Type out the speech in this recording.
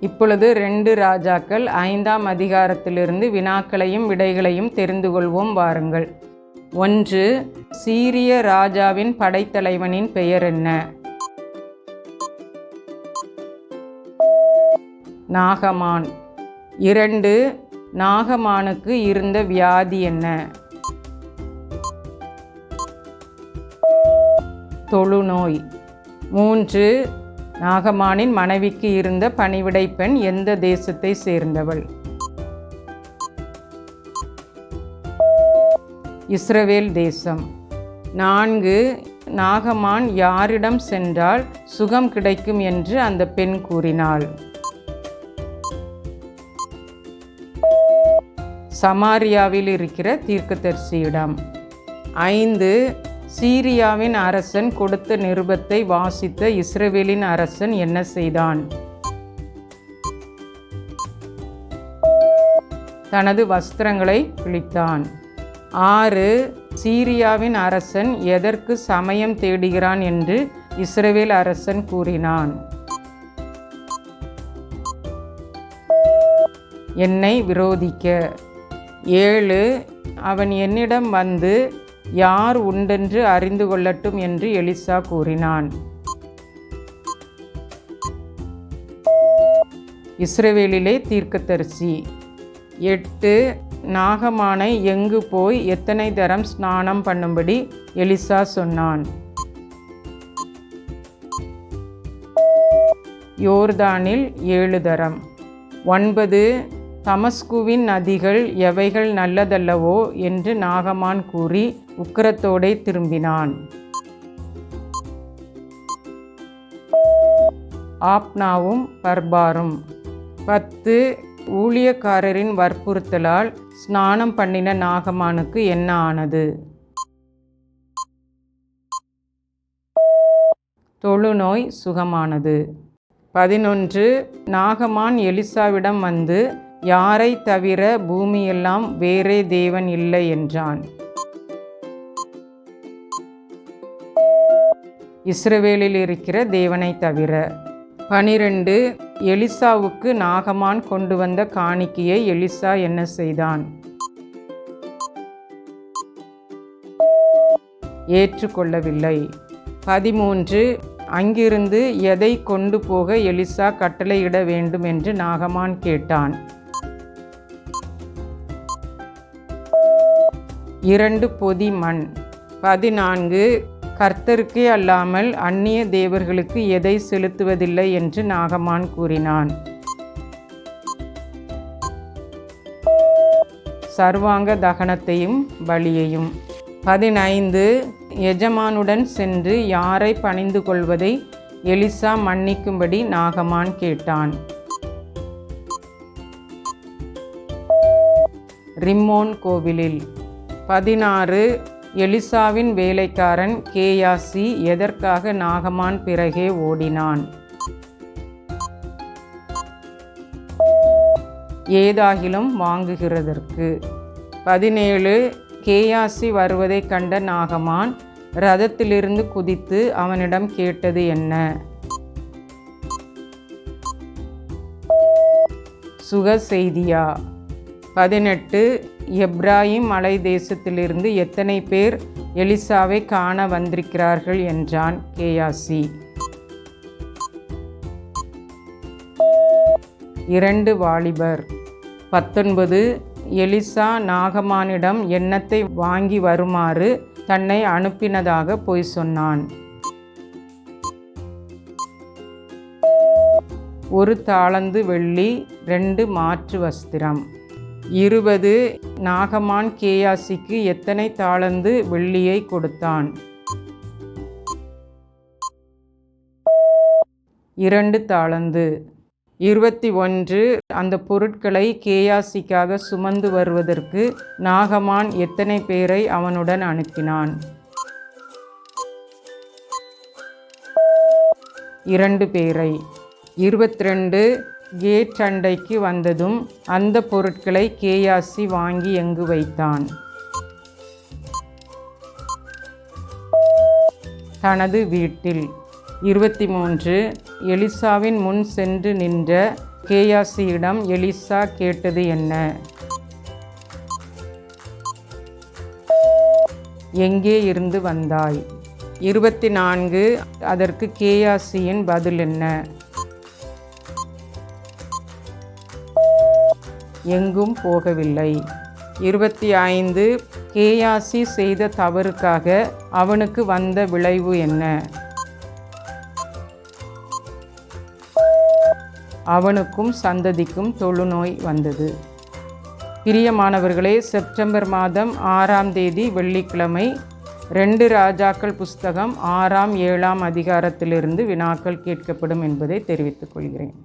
இப்பொழுது ரெண்டு ராஜாக்கள் ஐந்தாம் அதிகாரத்திலிருந்து வினாக்களையும் விடைகளையும் தெரிந்து கொள்வோம் வாருங்கள். ஒன்று சீரிய ராஜாவின் படைத்தலைவனின் பெயர் என்ன? நாகமான். இரண்டு நாகமானுக்கு இருந்த வியாதி என்ன? தொழுநோய். மூன்று நாகமானின் மனைவிக்கு இருந்த பணிவிடை பெண் எந்த தேசத்தை சேர்ந்தவள்? இஸ்ரவேல் தேசம். நான்கு நாகமான் யாரிடம் சென்றால் சுகம் கிடைக்கும் என்று அந்த பெண் கூறினாள். சமாரியாவில் இருக்கிற தீர்க்கதரிசியிடம். ஐந்து சீரியாவின் அரசன் கொடுத்த நிருபத்தை வாசித்த இஸ்ரேவேலின் அரசன் என்ன செய்தான்? தனது வஸ்திரங்களை கிழித்தான். ஆறு சீரியாவின் அரசன் எதற்கு சமயம் தேடுகிறான் என்று இஸ்ரேவேல் அரசன் கூறினான். என்னை விரோதிக்க. ஏழு அவன் என்னிடம் வந்து யார் உண்டென்று அறிந்து கொள்ளட்டும் என்று எலிசா கூறினான். இஸ்ரேவேலிலே தீர்க்கதரிசி எட்டு நாகமானை எங்கு போய் எத்தனை தரம் ஸ்நானம் பண்ணும்படி எலிசா சொன்னான். யோர்தானில் ஏழு தரம். ஒன்பது தமஸ்குவின் நதிகள் எவைகள் நல்லதல்லவோ என்று நாகமான் கூறி உக்கிரத்தோடே திரும்பினான். ஆப்னாவும் பர்பாரும் பத்து ஊழியக்காரரின் வற்புறுத்தலால் ஸ்நானம் பண்ணின நாகமானுக்கு என்ன ஆனது? தொழுநோய் சுகமானது. பதினொன்று நாகமான் எலிசாவிடம் வந்து யாரை தவிர பூமியெல்லாம் வேறே தேவன் இல்லை என்றான். இஸ்ரவேலில் இருக்கிற தேவனை தவிர. பனிரெண்டு எலிசாவுக்கு நாகமான் கொண்டு வந்த காணிக்கையை எலிசா என்ன செய்தான்? ஏற்றுக்கொள்ளவில்லை. பதிமூன்று அங்கிருந்து எதை கொண்டு போக எலிசா கட்டளையிட வேண்டும் என்று நாகமான் கேட்டான்? இரண்டு பொதி மண் பதினான்கு கர்த்தருக்கே அல்லாமல் அந்நிய தேவர்களுக்கு எதை செலுத்துவதில்லை என்று நாகமான் கூறினான். சர்வாங்க தகனத்தையும் பலியையும். பதினைந்து எஜமானுடன் சென்று யாரை பணிந்து கொள்வதை எலிசா மன்னிக்கும்படி நாகமான் கேட்டான். ரிம்மோன் கோவிலில். பதினாறு எலிசாவின் வேலைக்காரன் கேயாசி எதற்காக நாகமான் பிறகே ஓடினான்? ஏதாகிலும் வாங்குகிறதற்கு. பதினேழு கேயாசி வருவதைக் கண்ட நாகமான் ரதத்திலிருந்து குதித்து அவனிடம் கேட்டது என்ன? சுக செய்தியா பதினெட்டு எப்ராஹிம் மலை தேசத்திலிருந்து எத்தனை பேர் எலிசாவை காண வந்திருக்கிறார்கள் என்றான் கேயாசி. இரண்டு வாலிபர். பத்தொன்பது எலிசா நாகமானிடம் எண்ணத்தை வாங்கி வருமாறு தன்னை அனுப்பினதாக பொய் சொன்னான். ஒரு தாளந்து வெள்ளி ரெண்டு மாற்று வஸ்திரம். இருபது நாகமான் கேயாசிக்கு எத்தனை தாளந்து வெள்ளியை கொடுத்தான்? இரண்டு தாளந்து. இருபத்தி ஒன்று. அந்த பொருட்களை கேயாசிக்காக சுமந்து வருவதற்கு நாகமான் எத்தனை பேரை அவனுடன் அனுப்பினான்? இரண்டு பேரை. இருபத்தி ரெண்டு. கேட் சண்டைக்கு வந்ததும் அந்த பொருட்களை கேயாசி வாங்கி எங்கு வைத்தான்? தனது வீட்டில். இருபத்தி மூன்று எலிசாவின் முன் சென்று நின்ற கேயாசியிடம் எலிசா கேட்டது என்ன? எங்கே இருந்து வந்தாய்? இருபத்தி நான்கு அதற்கு கேயாசியின் பதில் என்ன? எங்கும் போகவில்லை. இருபத்தி ஐந்து கேயாசி செய்த தவறுக்காக அவனுக்கு வந்த விளைவு என்ன? அவனுக்கும் சந்ததிக்கும் தொழுநோய் வந்தது. பிரியமானவர்களே செப்டம்பர் மாதம் ஆறாம் தேதி வெள்ளிக்கிழமை ரெண்டு ராஜாக்கள் புஸ்தகம் ஆறாம் ஏழாம் அதிகாரத்திலிருந்து வினாக்கள் கேட்கப்படும் என்பதை தெரிவித்துக் கொள்கிறேன்.